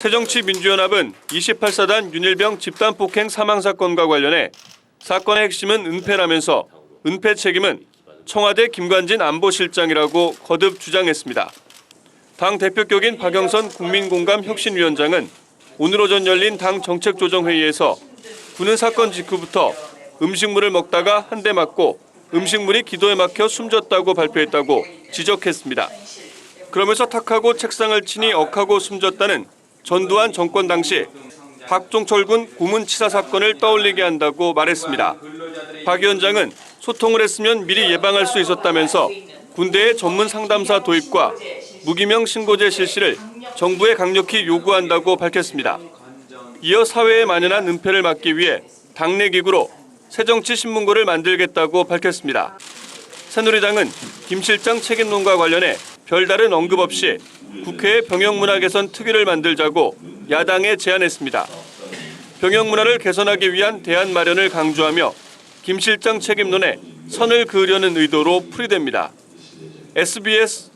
새정치민주연합은 28사단 윤일병 집단폭행 사망사건과 관련해 사건의 핵심은 은폐라면서 은폐 책임은 청와대 김관진 안보실장이라고 거듭 주장했습니다. 당 대표격인 박영선 국민공감혁신위원장은 오늘 오전 열린 당 정책조정회의에서 군은 사건 직후부터 음식물을 먹다가 한 대 맞고 음식물이 기도에 막혀 숨졌다고 발표했다고 지적했습니다. 그러면서 탁하고 책상을 치니 억하고 숨졌다는 전두환 정권 당시 박종철 군 고문치사 사건을 떠올리게 한다고 말했습니다. 박 위원장은 소통을 했으면 미리 예방할 수 있었다면서 군대의 전문 상담사 도입과 무기명 신고제 실시를 정부에 강력히 요구한다고 밝혔습니다. 이어 사회에 만연한 은폐를 막기 위해 당내 기구로 새정치 신문고를 만들겠다고 밝혔습니다. 새누리당은 김 실장 책임론과 관련해 별다른 언급 없이 국회에 병역문화 개선 특위를 만들자고 야당에 제안했습니다. 병역문화를 개선하기 위한 대안 마련을 강조하며 김 실장 책임론에 선을 그으려는 의도로 풀이됩니다. SBS